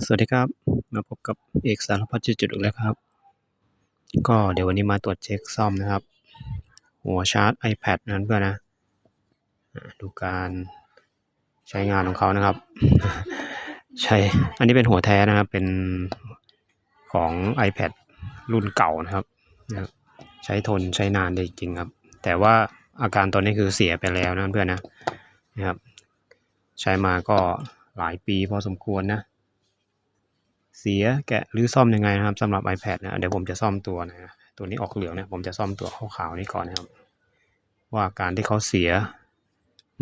สวัสดีครับ มาพบกับเอกสารพัดจุดๆอีกแล้วครับ ก็เดี๋ยววันนี้มาตรวจเช็คซ่อมนะครับ หัวชาร์จ iPad นั้นเพื่อนนะดูการใช้งานของเขานะครับ ใช้อันนี้เป็นหัวแท้นะครับ เป็นของ iPad รุ่นเก่านะครับนะครับใช้ทนใช้นานได้จริงครับ แต่ว่าอาการตอนนี้คือเสียไปแล้วนะเพื่อนนะนะครับ ใช้มาก็หลายปีพอสมควรนะ เสียแกะหรือซ่อมยังไงนะครับสำหรับ iPad นะเดี๋ยวผมจะซ่อมตัวนะตัวนี้ออกเหลืองเนี่ยผมจะซ่อมตัวขาวๆนี้ก่อนนะครับ ว่าการที่เขาเสีย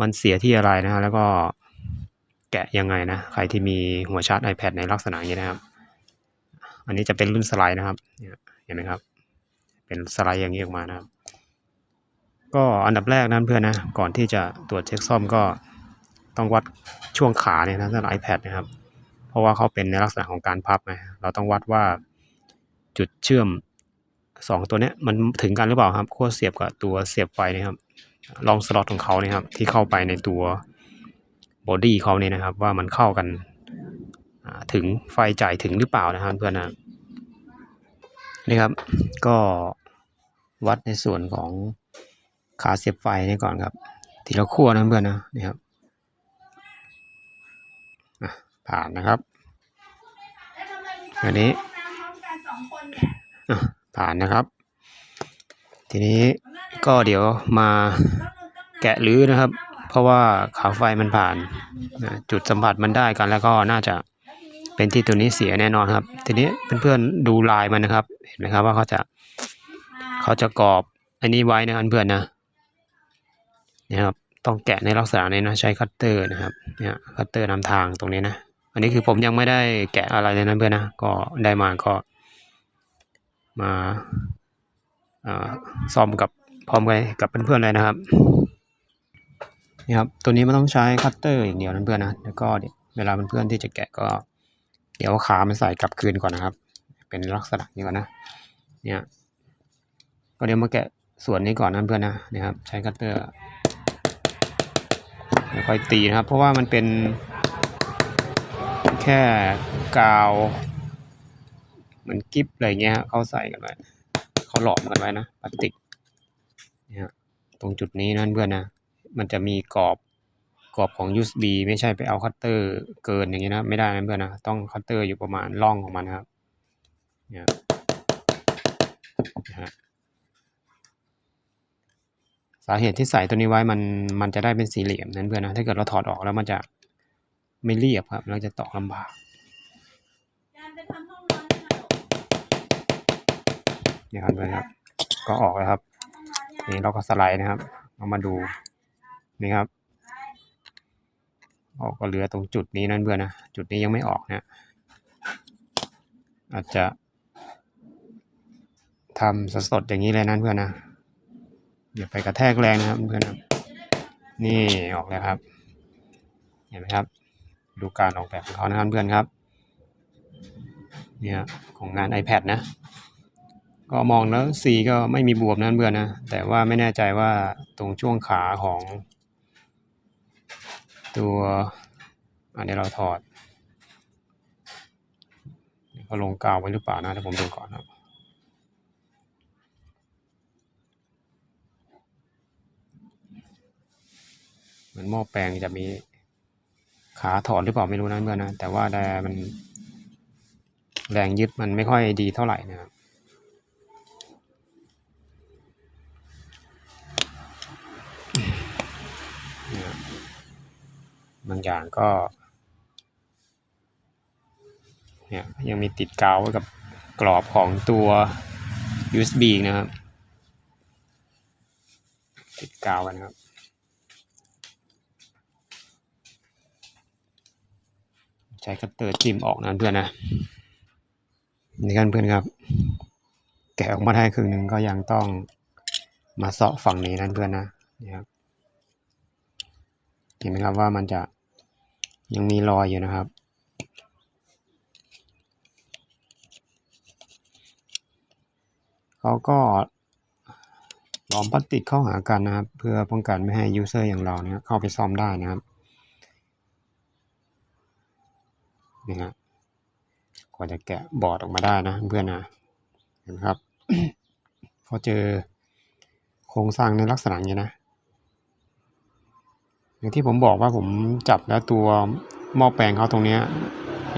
มันเสียที่อะไรนะฮะแล้วก็แกะยังไงนะใครที่มีหัวชาร์จ iPad ในลักษณะอย่างนี้นะครับ อันนี้จะเป็นรุ่นสไลด์นะครับเนี่ยเห็นไหมครับ เป็นสไลด์อย่างนี้ออกมานะครับ ก็อันดับแรกนั้นเพื่อนนะก่อนที่จะตรวจเช็คซ่อมก็ต้องวัดช่วงขาเนี่ยนะสำหรับ iPad นะครับ เพราะว่าเขาเป็นในลักษณะของการพับไงเราต้องวัดว่าจุดเชื่อมสองตัวเนี้ยมันถึงกันหรือเปล่าครับขั้วเสียบกับตัวเสียบไฟนะครับ ลองสล็อตของเขาเนี่ยครับที่เข้าไปในตัวบอดี้เขาเนี่ยนะครับ ว่ามันเข้ากันถึงไฟจ่ายถึงหรือเปล่านะครับเพื่อนนะนี่ครับ ก็วัดในส่วนของขาเสียบไฟนี่ก่อนครับ ทีละขั้วนะเพื่อนนะนี่ครับผ่านนะครับ อันนี้ผ่านนะครับ ทีนี้ก็เดี๋ยวมาแกะรื้อนะครับ เพราะว่าขาไฟมันผ่านจุดสัมผัสมันได้กันแล้วก็น่าจะเป็นที่ตัวนี้เสียแน่นอนครับ ทีนี้เพื่อนๆดูลายมันนะครับ เห็นไหมครับว่าเขาจะเขาจะกรอบอันนี้ไว้นะครับเพื่อนนะนะครับต้องแกะในลักษณะนี้นะใช้คัตเตอร์นะครับเนี่ยคัตเตอร์นำทางตรงนี้นะ อันนี้คือผมยังไม่ได้แกะอะไรเลยนะเพื่อนนะก็ได้มาก็มาซ่อมกับพร้อมกันกับเพื่อนๆเลยนะครับนี่ครับตัวนี้มันต้องใช้คัตเตอร์อย่างเดียวนะเพื่อนนะแล้วก็เดี๋ยวเวลาเพื่อนๆที่จะแกะก็ เดี๋ยวขามันใส่กลับคืนก่อนนะครับ เป็นลักษณะนี้ก่อนนะเนี่ยก็เดี๋ยวมาแกะส่วนนี้ก่อนนะเพื่อนนะนะครับ ใช้คัตเตอร์ค่อยตีนะครับ เพราะว่ามันเป็น แค่กาวเหมือนกิฟอะไรเงี้ยเขาใส่กันไว้เขาหลอมกันไว้นะพลาสติกเนี่ยฮะตรงจุดนี้นั่นเพื่อนนะมันจะมีกรอบกรอบของ USB ไม่ใช่ไปเอาคัตเตอร์เกินอย่างเงี้ยนะไม่ได้นะเพื่อนนะต้องคัตเตอร์อยู่ประมาณร่องของมันนะครับเนี่ยนะฮะสาเหตุที่ใส่ตัวนี้ไว้มันมันจะได้เป็นสี่เหลี่ยมนั้นเพื่อนนะถ้าเกิดเราถอดออกแล้วมันจะ ไม่เรียบครับ เราจะตอกลำบากนี่ครับเพื่อนครับ ก็ออกแล้วครับ นี่เราก็สไลด์นะครับ เอามาดู นี่ครับ ออกก็เหลือตรงจุดนี้นั่นเพื่อนนะ จุดนี้ยังไม่ออกนะ อาจจะทำสดๆอย่างนี้เลยนั่นเพื่อนนะอย่าไปกระแทกแรงนะครับเพื่อนนะนี่ออกแล้วครับ เห็นไหมครับ ดูการออกแบบของเขานะครับเพื่อนครับเนี่ยของงาน iPad นะ ก็มองแล้วสีก็ไม่มีบวมนะเพื่อนนะ แต่ว่าไม่แน่ใจว่าตรงช่วงขาของ ตัวอันนี้เราถอดเขาลงกาวไว้หรือเปล่านะเดี๋ยวผมดูก่อนนะเหมือนหม้อแปลงจะมี ขาถอดหรือเปล่าไม่รู้นะเพื่อนนะ แต่ว่าแต่มัน แรงยึดมันไม่ค่อยดีเท่าไหร่นะครับบางอย่างก็ เนี่ยยังมีติดกาวไว้กับกรอบของตัว USB อีนะครับ ติดกาวกันนะครับ ใช้คัตเตอร์จิ้มออกนะเพื่อนนะนี่กันเพื่อนครับ แกะออกมาได้ครึ่งหนึ่งก็ยังต้องมาเสาะฝั่งนี้นั่นเพื่อนนะนี่ครับเห็นไหมครับว่ามันจะยังมีรอยอยู่นะครับ เขาก็ล้อมพลาสติกเข้าหากันนะครับ เพื่อป้องกันไม่ให้ยูเซอร์อย่างเราเนี่ยเข้าไปซ่อมได้นะครับ นี่ฮะว่าจะแกะบอร์ดออกมาได้นะเพื่อนนะเห็นครับพอเจอโครงสร้างในลักษณะอย่างนี้นะอย่างที่ผมบอกว่าผมจับแล้วตัวหม้อแปลงเขาตรงเนี้ย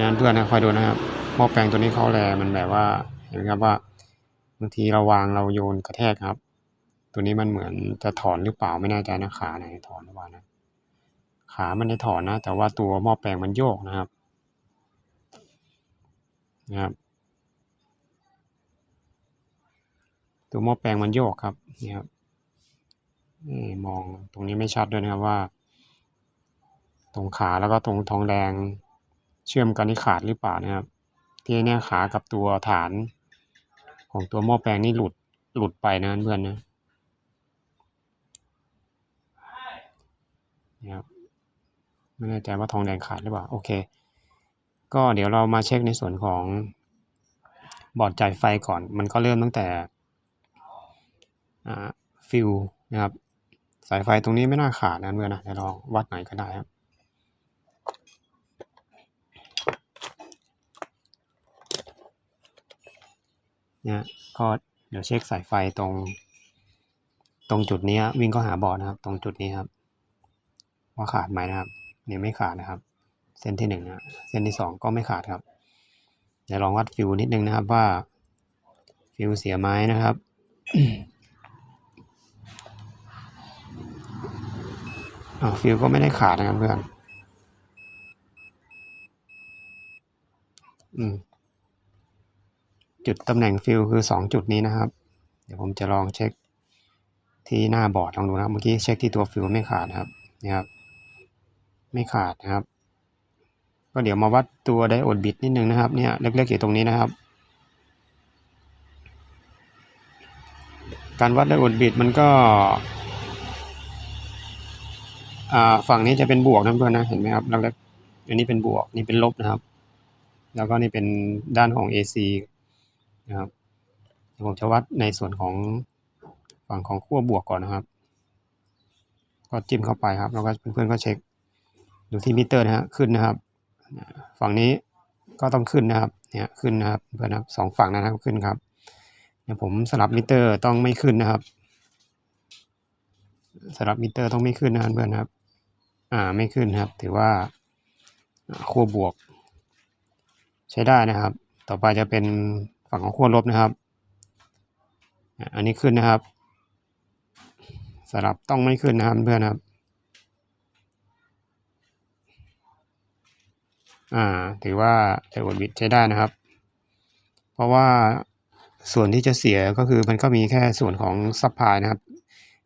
นั้นเพื่อนนะคอยดูนะครับหม้อแปลงตัวนี้เขาแลมันแบบว่าเห็นไหมครับว่าบางทีเราวางเราโยนกระแทกครับ ตัวนี้มันเหมือนจะถอนหรือเปล่าไม่แน่ใจนะขาไหนถอนหรือเปล่านะขามันได้ถอนนะ แต่ว่าตัวหม้อแปลงมันโยกนะครับ นะครับ ตัวหม้อแปลงมันโยกครับนี่ครับนี่มองตรงนี้ไม่ชัดด้วยนะครับว่า ตรงขาแล้วก็ตรงทองแดงเชื่อมกันที่ขาดหรือเปล่านะครับ ที่เนี่ยขากับตัวฐาน ของตัวหม้อแปลงนี่หลุดหลุดไปนะเพื่อนนะนะครับไม่แน่ใจว่าทองแดงขาดหรือเปล่า โอเค ก็เดี๋ยวเรามาเช็คในส่วนของบอร์ดจ่ายไฟก่อน มันก็เริ่มตั้งแต่ฟิลนะครับ สายไฟตรงนี้ไม่น่าขาดนะเพื่อนนะเดี๋ยวลองวัดหน่อยก็ได้ครับเนี่ยก็เดี๋ยวเช็คสายไฟตรง ตรงจุดนี้วิ่งเข้าหาบอร์ดนะครับ ตรงจุดนี้ครับ ว่าขาดไหมนะครับเนี่ยไม่ขาดนะครับ เส้นที่หนึ่งนะเส้นที่สองก็ไม่ขาดครับเดี๋ยวลองวัดฟิวนิดนึงนะครับว่า ฟิวเสียไหมนะครับ ฟิวก็ไม่ได้ขาดนะครับเพื่อนอจุดตำแหน่งฟิลคือสองจุดนี้นะครับ เดี๋ยวผมจะลองเช็คที่หน้าบอร์ดลองดูนะเมื่อกี้เช็คที่ตัวฟิลไม่ขาดครับนี่ครับ ไม่ขาดนะครับ ก็เดี๋ยวมาวัดตัวไดโอดบิดนิดนึงนะครับเนี่ยเล็กๆอยู่ตรงนี้นะครับ การวัดไดโอดบิดมันก็ฝั่งนี้จะเป็นบวกนะเพื่อนนะเห็นไหมครับเล็กๆอันนี้เป็นบวกนี่เป็นลบนะครับ แล้วก็นี่เป็นด้านของ AC นะครับผมจะวัดในส่วนของฝั่งของขั้วบวกก่อนนะครับ ก็จิ้มเข้าไปครับ แล้วก็เพื่อนๆก็เช็คดูที่มิเตอร์นะฮะขึ้นนะครับ ฝั่งนี้ก็ต้องขึ้นนะครับเนี่ยขึ้นนะครับเพื่อนครับสองฝั่งนะครับขึ้นครับเดี๋ยผมสลับมิเตอร์ต้องไม่ขึ้นนะครับสลับมิเตอร์ต้องไม่ขึ้นนะครับเพื่อนครับอ่าไม่ขึ้นครับ ถือว่าขั้วบวก ใช้ได้นะครับ ต่อไปจะเป็นฝั่งของขั้วลบนะครับ อันนี้ขึ้นนะครับสลับต้องไม่ขึ้นนะครับเพื่อนครับ อ่าถือว่าไดโอดบิดใช้ได้นะครับ เพราะว่าส่วนที่จะเสียก็คือมันก็มีแค่ส่วนของซัพพลายนะครับ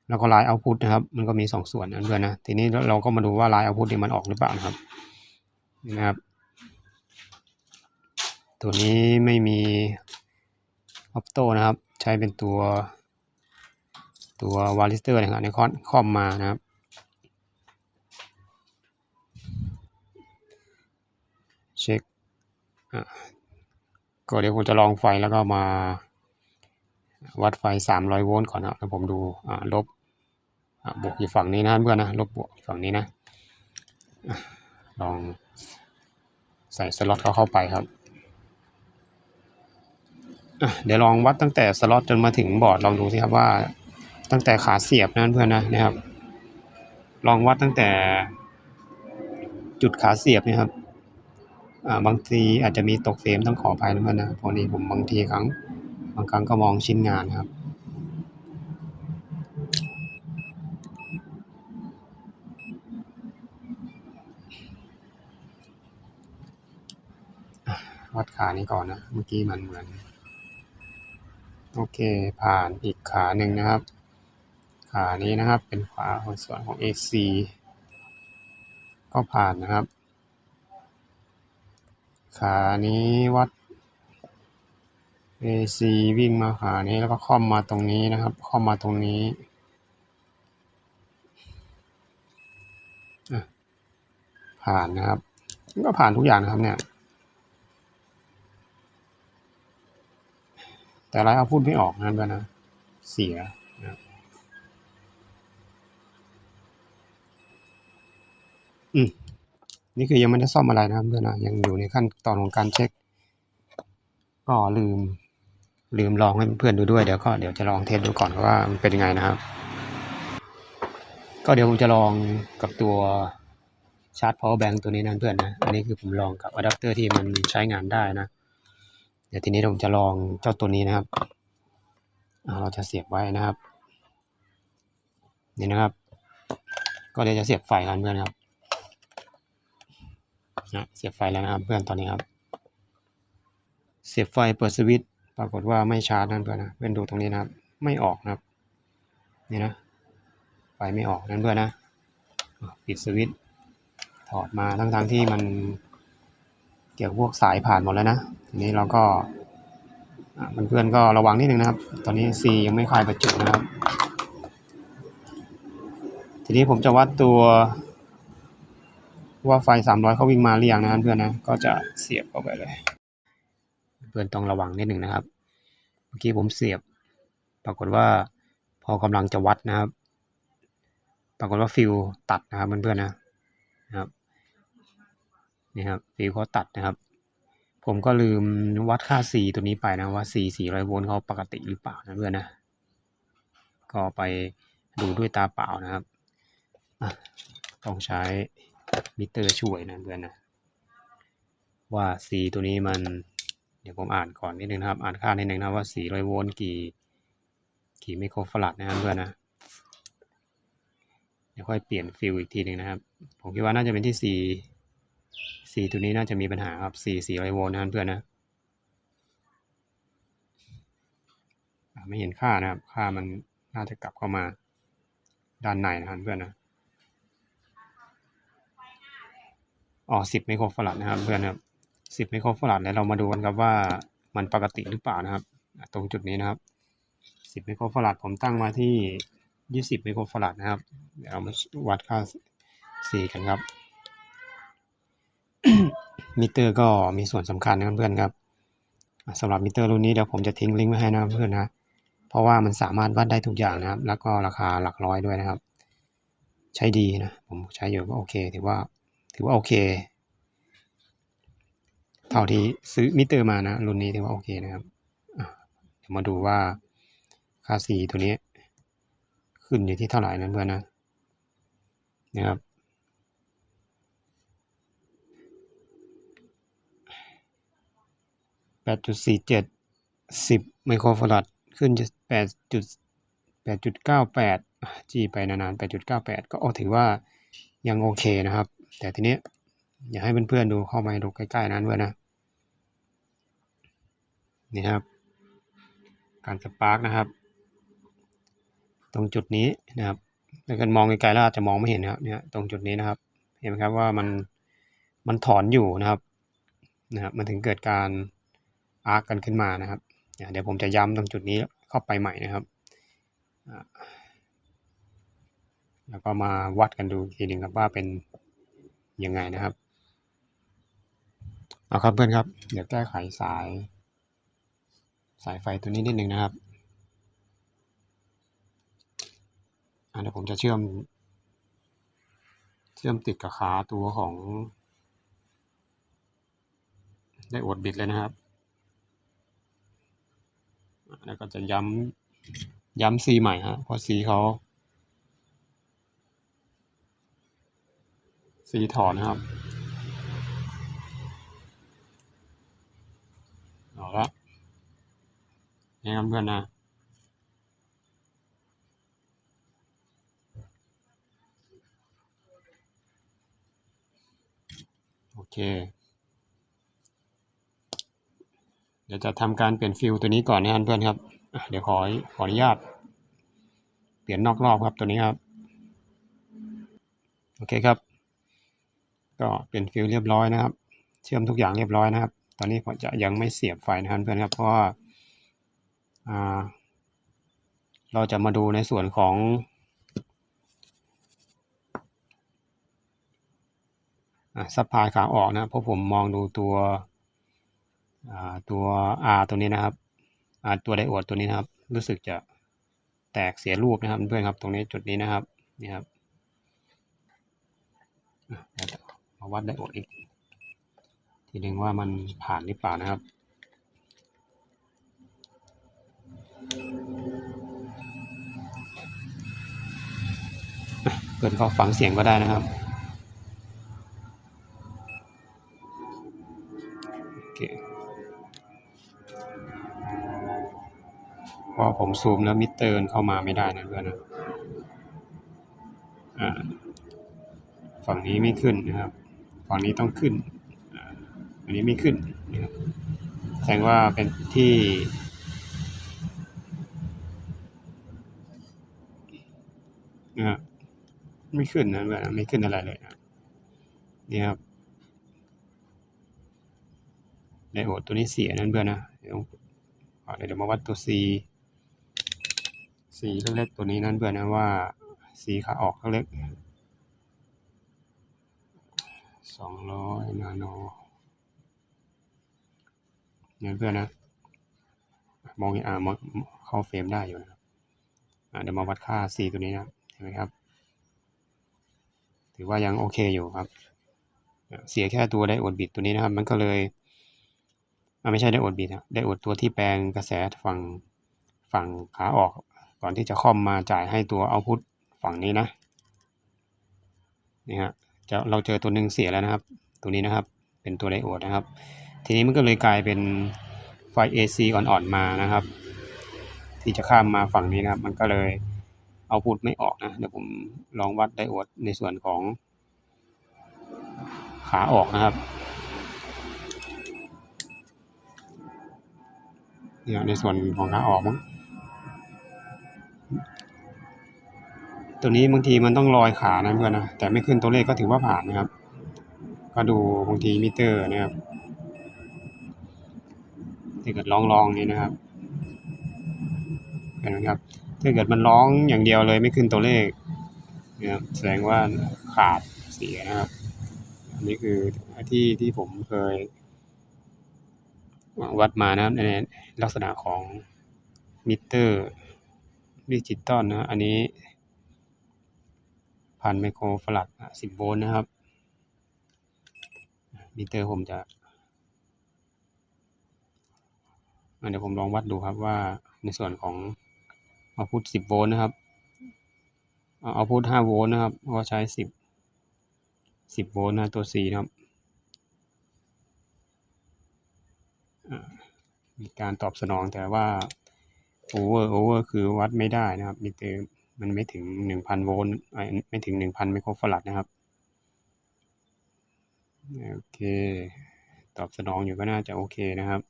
แล้วก็ไลน์เอาพุตนะครับ มันก็มีสองส่วนนะเพื่อนนะ ทีนี้เราก็มาดูว่าไลน์เอาพุตนี่มันออกหรือเปล่านะครับนะครับ ตัวนี้ไม่มีออปโตนะครับ ใช้เป็นตัวตัววาลิสเตอร์นะครับในคอนคอมมานะครับ เช็คอะ ก็เดี๋ยวผมจะลองไฟแล้วก็มาวัดไฟ 300 โวลต์ก่อนนะแล้วผมดูลบบวกอยู่ฝั่งนี้นะเพื่อนนะลบบวกฝั่งนี้นะ ลองใส่สล็อตเขาเข้าไปครับ เดี๋ยวลองวัดตั้งแต่สล็อตจนมาถึงบอร์ดลองดูสิครับว่าตั้งแต่ขาเสียบนะเพื่อนนะนะครับ ลองวัดตั้งแต่จุดขาเสียบนะครับ บางทีอาจจะมีตกเฟรมต้องขออภัยนะเพื่อนนะพราะนี้ผมบางทีครั้ง บางครั้งก็มองชิ้นงานครับวัดขานี้ก่อนนะ เมื่อกี้มันเหมือน โอเคผ่านอีกขาหนึ่งนะครับ ขานี้นะครับเป็นขวาของส่วนของ AC ก็ผ่านนะครับ ขานี้วัด AC วิ่งมาขานี้แล้วก็ค่อมมาตรงนี้นะครับ ค่อมมาตรงนี้ผ่านนะครับก็ผ่านทุกอย่างนะครับเนี่ยแต่ไลน์เอาพูดไม่ออกนั่นด้วยนะ เสียนะอืม นี่คือยังไม่ได้ซ่อมอะไรนะครับเพื่อนนะยังอยู่ในขั้นตอนของการเช็ค ก็ลืม ลืมลองให้เพื่อนดูด้วยเดี๋ยวก็เดี๋ยวจะลองเทสดูก่อนว่ามันเป็นยังไงนะครับ ก็เดี๋ยวผมจะลองกับตัวชาร์จ power bank ตัวนี้นะเพื่อนนะอันนี้คือผมลองกับอะแดปเตอร์ที่มันใช้งานได้นะ เดี๋ยวทีนี้ผมจะลองเจ้าตัวนี้นะครับเราจะเสียบไว้นะครับ นี่นะครับ ก็เดี๋ยวจะเสียบไฟกันเพื่อนครับ นะเสียบไฟแล้วนะครับ เพื่อนตอนนี้ครับ เสียบไฟเปิดสวิตช์ปรากฏว่าไม่ชาร์จนั่นเพื่อนนะเพื่อนดูตรงนี้นะครับ ไม่ออกนะครับ นี่นะ ไฟไม่ออกนั่นเพื่อนนะปิดสวิตช์ถอดมาทั้งๆทที่มันเกี่ยวพวกสายผ่านหมดแล้วนะทีนี้เราก็อะเพื่อนๆก็ระวังนิดนึงนะครับ ตอนนี้ C ยังไม่คลายประจุนะครับ ทีนี้ผมจะวัดตัว ว่าไฟ 300 เขาวิ่งมาหรือยังนะครับเพื่อนนะ ก็จะเสียบเข้าไปเลย เพื่อนต้องระวังนิดหนึ่งนะครับ เมื่อกี้ผมเสียบ ปรากฏว่าพอกำลังจะวัดนะครับ ปรากฏว่าฟิวตัดนะครับเพื่อนๆนะนะครับนี่ครับฟิวเขาตัดนะครับ ผมก็ลืมวัดค่า C ตัวนี้ไปนะว่า C 400โวลต์เขาปกติหรือเปล่านะเพื่อนนะ ก็ไปดูด้วยตาเปล่านะครับ ต้องใช้ มิเตอร์ช่วยนะเพื่อนนะว่า C ตัวนี้มัน เดี๋ยวผมอ่านก่อนนิดนึงนะครับ อ่านค่านิดนึงนะว่า400โวลต์กี่กี่ไมโครฟาราดนะครับเพื่อนนะเดี๋ยวค่อยเปลี่ยนฟิลอีกทีหนึ่งนะครับ ผมคิดว่าน่าจะเป็นที่ C C ตัวนี้น่าจะมีปัญหาครับ C 400โวลต์นะครับเพื่อนนะอะไม่เห็นค่านะครับ ค่ามันน่าจะกลับเข้ามาด้านในนะครับเพื่อนนะ อ๋อ10ไมโครฟาราดนะครับเพื่อนครับ10ไมโครฟาราดแล้วเรามาดูกันครับว่ามันปกติหรือเปล่านะครับ ตรงจุดนี้นะครับ10ไมโครฟาราดผมตั้งมาที่20ไมโครฟาราดนะครับ เดี๋ยวเรามาวัดค่า C กันครับ มิเตอร์ก็มีส่วนสำคัญนะเพื่อนครับอะสำหรับมิเตอร์รุ่นนี้เดี๋ยวผมจะทิ้งลิงก์ไว้ให้นะครับเพื่อนนะเพราะว่ามันสามารถวัดได้ทุกอย่างนะครับ แล้วก็ราคาหลักร้อยด้วยนะครับ ใช้ดีนะ ผมใช้อยู่ก็โอเคถือว่า ถือว่าโอเค เท่าที่ซื้อมิเตอร์มานะ รุ่นนี้ถือว่าโอเคนะครับเดี๋ยวมาดูว่าค่า C ตัวนี้ ขึ้นอยู่ที่เท่าไหร่นะเพื่อนนะนะครับแปดจุดสี่เจ็ดสิบไมโครฟาราดขึ้นจะแปดจุดแปดจุดเก้าแปดจีไปนานๆแปดจุดเก้าแปดก็ถือว่ายังโอเคนะครับ แต่ทีนี้อยากให้เพื่อนๆดูเข้ามาดูใกล้ๆนั้นด้วยนะนี่ครับ การสปาร์กนะครับ ตรงจุดนี้นะครับถ้าเกิดมองไกลๆแล้วอาจจะมองไม่เห็นนะครับเนี่ยตรงจุดนี้นะครับ เห็นไหมครับว่ามันมันถอนอยู่นะครับนะครับ มันถึงเกิดการอาร์กกันขึ้นมานะครับเดี๋ยวผมจะย้ำตรงจุดนี้เข้าไปใหม่นะครับแล้วก็มาวัดกันดูอีกทีหนึ่งครับว่าเป็น ยังไงนะครับ เอาครับเพื่อนครับ เดี๋ยวแก้ไขสาย สายไฟตัวนี้นิดนึงนะครับอะเดี๋ยวผมจะเชื่อม เชื่อมติดกับขาตัวของ ได้อดบิดเลยนะครับ แล้วก็จะย้ำย้ำซีใหม่ฮะเพราะซีเขา ซีถอนนะครับ เอาละนี่ครับเพื่อนนะโอเค เดี๋ยวจะทำการเปลี่ยนฟิลตัวนี้ก่อนนะครับเพื่อนครับ เดี๋ยวขอขออนุญาต เปลี่ยนนอกรอบครับตัวนี้ครับ โอเคครับ ก็เปลี่ยนฟิลเรียบร้อยนะครับ เชื่อมทุกอย่างเรียบร้อยนะครับ ตอนนี้ผมจะยังไม่เสียบไฟนะครับเพื่อนครับเพราะว่าเราจะมาดูในส่วนของ ซัพพลายขาออกนะเพราะผมมองดูตัวตัว R ตัวนี้นะครับ R ตัวไดโอดตัวนี้นะครับ รู้สึกจะแตกเสียรูปนะครับเพื่อนครับ ตรงนี้จุดนี้นะครับนี่ครับ มาวัดไดโอดอีกทีหนึ่งว่ามันผ่านหรือเปล่านะครับเปิดเขาฟังเสียงก็ได้นะครับคพอผมซูมแล้วมิเตอร์เข้ามาไม่ได้นะเพื่อนนะฝั่งนี้ไม่ขึ้นนะครับ ฝั่งนี้ต้องขึ้น อันนี้ไม่ขึ้นนะครับแสดงว่าเป็นที่ นะไม่ขึ้นนะเพื่อนนะไม่ขึ้นอะไรเลยนะนี่ครับไดโอดตัวนี้เสียนั่นเพื่อนนะเดี๋ยวเดี๋ยวมาวัดตัว C C เล็กๆตัวนี้นั่นเพื่อนนะว่า C ขาออกเล็ก สองร้อยนาโนเนี่ยเพื่อนนะ มองอ่ามองเข้าเฟรมได้อยู่นะครับเดี๋ยวมาวัดค่า C ตัวนี้นะเห็นไหมครับ ถือว่ายังโอเคอยู่ครับ เสียแค่ตัวไดโอดบิดตัวนี้นะครับ มันก็เลยไม่ใช่ไดโอดบิดนะไดโอดตัวที่แปลงกระแสฝั่งฝั่งขาออก ก่อนที่จะคอมมาจ่ายให้ตัวเอาพุทฝั่งนี้นะนี่ฮะ จะเราเจอตัวหนึ่งเสียแล้วนะครับ ตัวนี้นะครับ เป็นตัวไดโอดนะครับ ทีนี้มันก็เลยกลายเป็นไฟ AC อ่อนๆมานะครับ ที่จะข้ามมาฝั่งนี้นะครับ มันก็เลยเอาพุทไม่ออกนะเดี๋ยวผมลองวัดไดโอดในส่วนของขาออกนะครับเนี่ยในส่วนของขาออกมั้ง ตัวนี้บางทีมันต้องลอยขานะเพื่อนนะแต่ไม่ขึ้นตัวเลขก็ถือว่าผ่านนะครับ ก็ดูบางทีมิเตอร์นะครับถ้าเกิดลองลองนี้นะครับเห็นไหมครับถ้าเกิดมันร้องอย่างเดียวเลยไม่ขึ้นตัวเลขนะครับแสดงว่าขาดเสียนะครับ อันนี้คือที่ที่ผมเคย วัดมานะครับในลักษณะของมิเตอร์ดิจิตอลนะ อันนี้ พันไมโครฟลัดสิบโวลต์นะครับมิเตอร์ผมจะเดี๋ยวผมลองวัดดูครับว่าในส่วนของเอาพุทสิบโวลต์นะครับเอาพุทห้าโวลต์นะครับ ก็ใช้สิบสิบโวลต์นะตัว C นะครับมีการตอบสนองแต่ว่าโอเวอร์โอเวอร์คือวัดไม่ได้นะครับมิเตอร์ มันไม่ถึงหนึ่งพันโวลต์ไม่ถึงหนึ่งพันไมโครฟาราดนะครับ โอเค ตอบสนองอยู่ก็น่าจะโอเคนะครับ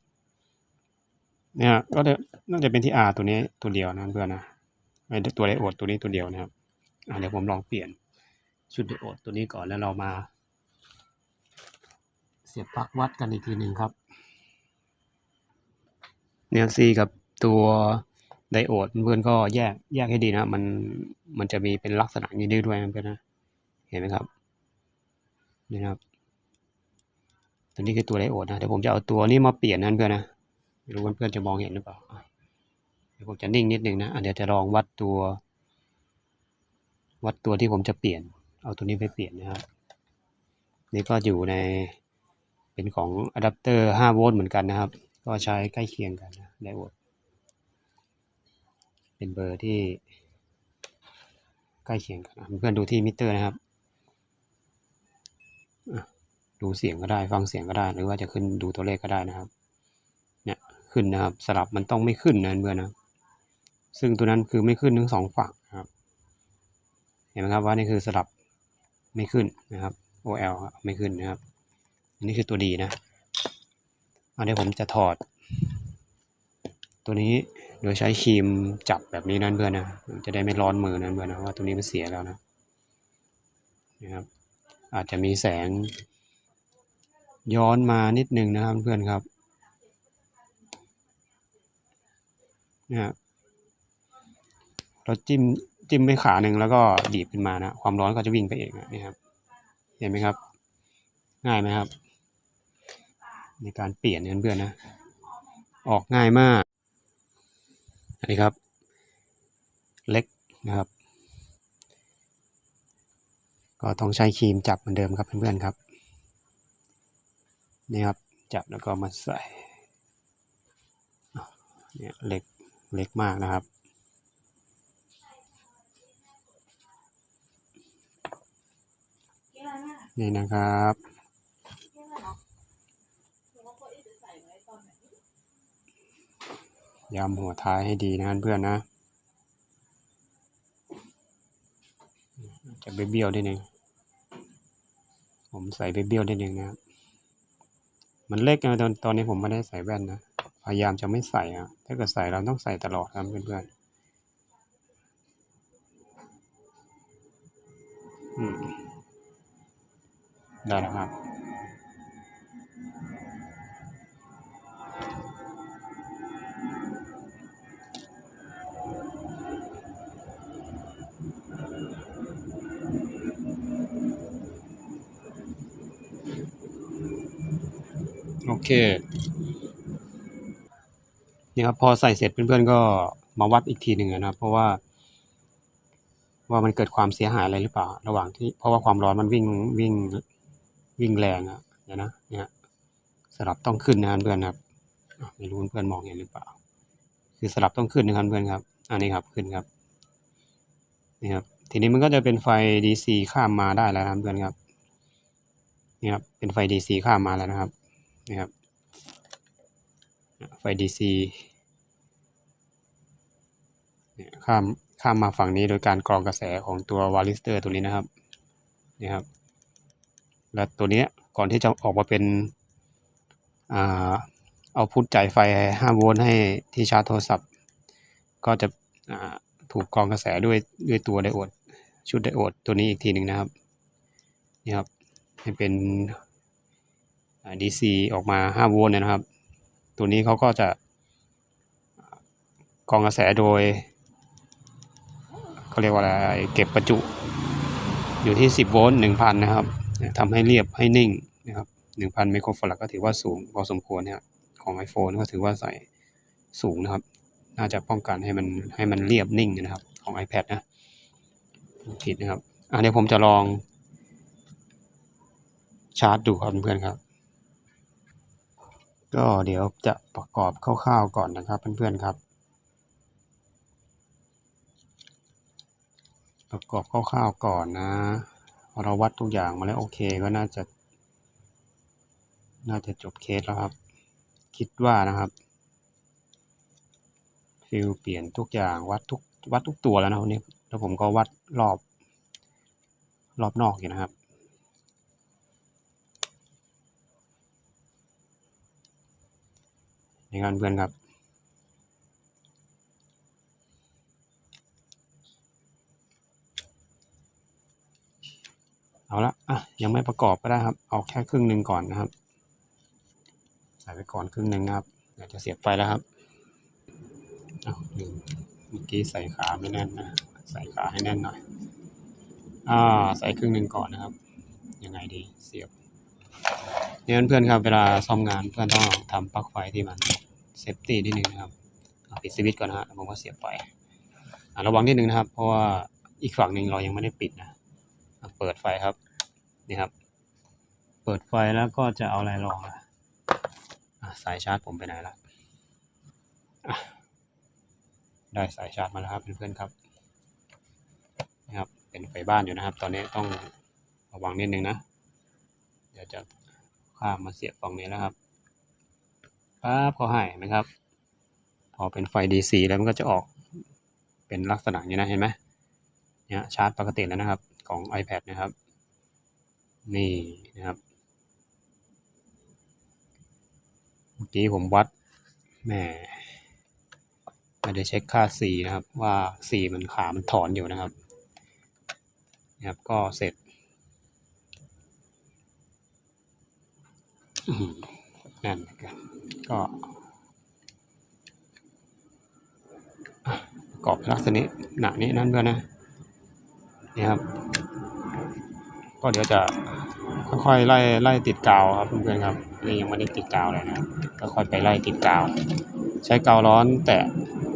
เนี่ยก็จะน่าจะเป็นที่ R ตัวนี้ตัวเดียวนะเพื่อนนะไอ้ตัวไดโอดตัวนี้ตัวเดียวนะครับเดี๋ยวผมลองเปลี่ยนชุดไดโอดตัวนี้ก่อนแล้วเรามาเสียบปลั๊กวัดกันอีกทีหนึ่งครับเนี่ยซีกับตัว ไดโอดเพื่อนก็แยกแยกให้ดีนะ มันมันจะมีเป็นลักษณะนี้ด้ด้วยเพื่อนนะเห็นไหมครับนี่นะครับตัวนี้คือตัวไดโอดนะเดี๋ยวผมจะเอาตัวนี้มาเปลี่ยนนั่นเพื่อนนะไม่รู้เพื่อนจะมองเห็นหรือเปล่าเดี๋ยวผมจะนิ่งนิดนึงนะเดี๋ยวจะลองวัดตัว วัดตัวที่ผมจะเปลี่ยน เอาตัวนี้ไปเปลี่ยนนะครับ นี่ก็อยู่ในเป็นของอะแดปเตอร์5โวลต์เหมือนกันนะครับ ก็ใช้ใกล้เคียงกันนะไดโอด เป็นเบอร์ที่ใกล้เคียงกันเพื่อนดูที่มิเตอร์นะครับดูเสียงก็ได้ฟังเสียงก็ได้ หรือว่าจะขึ้นดูตัวเลขก็ได้นะครับ เนี่ยขึ้นนะครับ สลับมันต้องไม่ขึ้นนะเพื่อนนะซึ่งตัวนั้นคือไม่ขึ้นทั้งสองฝั่งนะครับ เห็นไหมครับว่านี่คือสลับไม่ขึ้นนะครับ OL ไม่ขึ้นนะครับ อันนี้คือตัวดีนะอันนี้ผมจะถอด ตัวนี้ โดยใช้ครีมจับแบบนี้นั่นเพื่อนนะ จะได้ไม่ร้อนมือนั่นเพื่อนนะว่าตัวนี้มันเสียแล้วนะนะครับ อาจจะมีแสง ย้อนมานิดนึงนะครับเพื่อนครับนะเราจิ้มจิ้มไปขาหนึ่งแล้วก็บีบขึ้นมานะความร้อนก็จะวิ่งไปเองนี่ครับ เห็นไหมครับ ง่ายไหมครับ ในการเปลี่ยนเพื่อนๆนะ ออกง่ายมาก อันนี้ครับ เล็กนะครับ ก็ต้องใช้ครีมจับเหมือนเดิมครับเพื่อนๆครับ นี่ครับ จับแล้วก็มาใส่เนี่ยเล็กเล็กมากนะครับนี่นะครับ ย้ำหัวท้ายให้ดีนะเพื่อนนะ จะเบี้ยวๆนิดนึงผมใส่เบี้ยวๆนิดนึงนะครับมันเล็กนะตอนตอนนี้ผมไม่ได้ใส่แว่นนะ พยายามจะไม่ใส่อะถ้าเกิดใส่เราต้องใส่ตลอดครับเพื่อนๆอืมได้แล้วครับ เคนี่ครับพอใส่เสร็จเพื่อนๆก็มาวัดอีกทีหนึ่งนะครับ เพราะว่า ว่ามันเกิดความเสียหายอะไรหรือเปล่า ระหว่างที่เพราะว่าความร้อนมันวิ่งวิ่งวิ่งแรงอะเดี๋ยวนะเนี่ยสลับต้องขึ้นนะครับเพื่อนครับอะไม่รู้เพื่อนมองเห็นหรือเปล่า คือสลับต้องขึ้นนะครับเพื่อนครับ อันนี้ครับขึ้นครับนี่ครับทีนี้มันก็จะเป็นไฟ DC ข้ามมาได้แล้วนะครับเพื่อนครับนี่ครับเป็นไฟ DC ข้ามมาแล้วนะครับ นี่ครับ ไฟ DC เนี่ยข้ามข้ามมาฝั่งนี้โดยการกรองกระแสของตัววาลิสเตอร์ตัวนี้นะครับนี่ครับ และตัวนี้ก่อนที่จะออกมาเป็นอ่าเอาพุทจ่ายไฟ5โวลต์ให้ที่ชาร์จโทรศัพท์ ก็จะถูกกรองกระแสด้วยด้วยตัวไดโอด ชุดไดโอดตัวนี้อีกทีหนึ่งนะครับนี่ครับให้เป็น DC ออกมา 5 โวลต์เนี่ยนะครับ ตัวนี้เขาก็จะกรองกระแสโดยเขาเรียกว่าอะไรเก็บประจุ อยู่ที่ 10 โวลต์1,000 นะครับทำให้เรียบให้นิ่งนะครับ1,000 ไมโครฟาราดก็ถือว่าสูงพอสมควรนะครับของ iPhone ก็ถือว่าใส่สูงนะครับ น่าจะป้องกันให้มันให้มันเรียบนิ่งนะครับ ของ iPad นะผิดนะครับอะเดี๋ยวผมจะลองชาร์จดูครับเพื่อนครับ ก็เดี๋ยวจะประกอบคร่าวๆก่อนนะครับเพื่อนๆครับ ประกอบคร่าวๆก่อนนะ เราวัดทุกอย่างมาแล้วโอเคก็น่าจะ น่าจะจบเคสแล้วครับ คิดว่านะครับ ฟิลเปลี่ยนทุกอย่างวัดทุกวัดทุกตัวแล้วนะวันนี้แล้วผมก็วัดรอบ รอบนอกอยู่นะครับ นการเพื่อนครับ เอาละอะยังไม่ประกอบก็ได้ครับ เอาแค่ครึ่งหนึ่งก่อนนะครับ ใส่ไปก่อนครึ่งหนึ่งนะครับเดี๋ยวจะเสียบไฟแล้วครับเอาลืมเมื่อกี้ใส่ขาไม่แน่นนะ ใส่ขาให้แน่นหน่อยอ่าใส่ครึ่งหนึ่งก่อนนะครับ ยังไงดีเสียบเนี่ยเพื่อนครับเวลาซ่อมงานเพื่อนต้องทำปลั๊กไฟที่มัน เซฟตี้นิดนึงนะครับเอาปิดสวิตช์ก่อนนะฮะผมก็เสียบไฟระวังนิดนึงนะครับ เพราะว่าอีกฝั่งหนึ่งเรายังไม่ได้ปิดนะเปิดไฟครับนี่ครับ เปิดไฟแล้วก็จะเอาอะไรรองอะสายชาร์จผมไปไหนละอะได้สายชาร์จมาแล้วครับเพื่อนๆครับนะครับเป็นไฟบ้านอยู่นะครับ ตอนนี้ต้องระวังนิดนึงนะ เดี๋ยวจะข้ามมาเสียบฝั่งนี้แล้วครับ ปั๊บเขาให้นไหมครับ พอเป็นไฟ DC แล้วมันก็จะออกเป็นลักษณะนี้นะเห็นไหมเนี่ยชาร์จปกติแล้วนะครับของ iPad นะครับ นี่นะครับเมื่อกี้ผมวัดแหมไม่ได้เช็คค่า C นะครับ ว่า C มันขามันถอนอยู่นะครับนะครับก็เสร็จนั่นกัน ก็ประกอบลักษณะหนานี้นั่นเพื่อนนะนี่ครับ ก็เดี๋ยวจะค่อยๆไล่ไล่ติดกาวครับเพื่อนๆครับนี่ยังไม่ได้ติดกาวเลยนะก็ค่อยไปไล่ติดกาว ใช้กาวร้อนแต่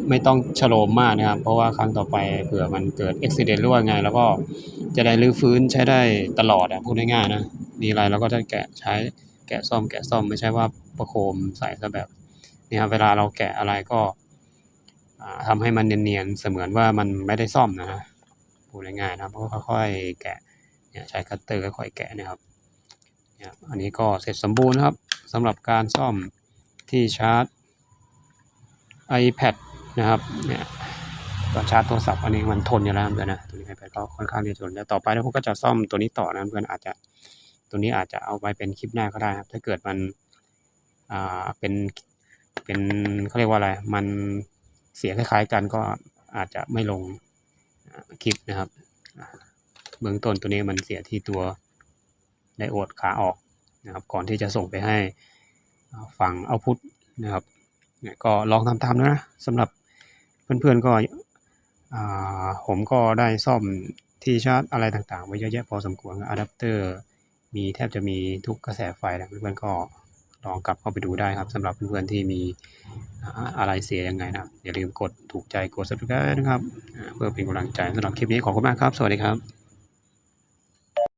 ไม่ต้องชโลมมากนะครับ เพราะว่าครั้งต่อไปเผื่อมันเกิดอุบิเหตุรือว่าไง แล้วก็จะได้รื้อฟื้นใช้ได้ตลอดอะพูดง่ายๆนะมีอะไรเราก็จะแกะใช้แกะซ่อมแกะซ่อมไม่ใช่ว่า ประโคมใส่ซะแบบนี่ครับเวลาเราแกะอะไรก็อ่าทำให้มันเนียนๆเสมือนว่ามันไม่ได้ซ่อมนะฮะพูดง่ายๆนะครับก็ค่อยๆแกะเนี่ยใช้คัตเตอร์ค่อยๆแกะนะครับเนี่ยอันนี้ก็เสร็จสมบูรณ์นะครับสำหรับการซ่อมที่ชาร์จ iPad นะครับเนี่ยตอนชาร์จโทรศัพท์อันนี้มันทนอยู่แล้วเพื่อนนะตัวนี้ iPad ก็ค่อนข้างที่จะทนแล้วต่อไปแล้วผมก็จะซ่อมตัวนี้ต่อนะเพื่อนอาจจะตัวนี้อาจจะเอาไปเป็นคลิปหน้าก็ได้ครับถ้าเกิดมัน อ่าเป็นเป็นเขาเรียกว่าอะไร มันเสียคล้ายๆกันก็อาจจะไม่ลงคลิปนะครับ เบื้องต้นตัวนี้มันเสียที่ตัวไดโอดขาออกนะครับ ก่อนที่จะส่งไปให้ฝั่งเอาพุทนะครับเนี่ยก็ลองทำตามนะสำหรับเพื่อนๆก็ผมก็ได้ซ่อมที่ชาร์จอะไรต่างๆ ไว้เยอะแยะพอสมควรอะแดปเตอร์มีแทบจะมีทุกกระแสไฟนะเพื่อนๆก็ ลองกลับเข้าไปดูได้ครับสำหรับเพื่อนๆที่มีอะไรเสียยังไงนะครับอย่าลืมกดถูกใจกด subscribe นะครับเพื่อเป็นกำลังใจสำหรับคลิปนี้ขอบคุณมากครับ สวัสดีครับ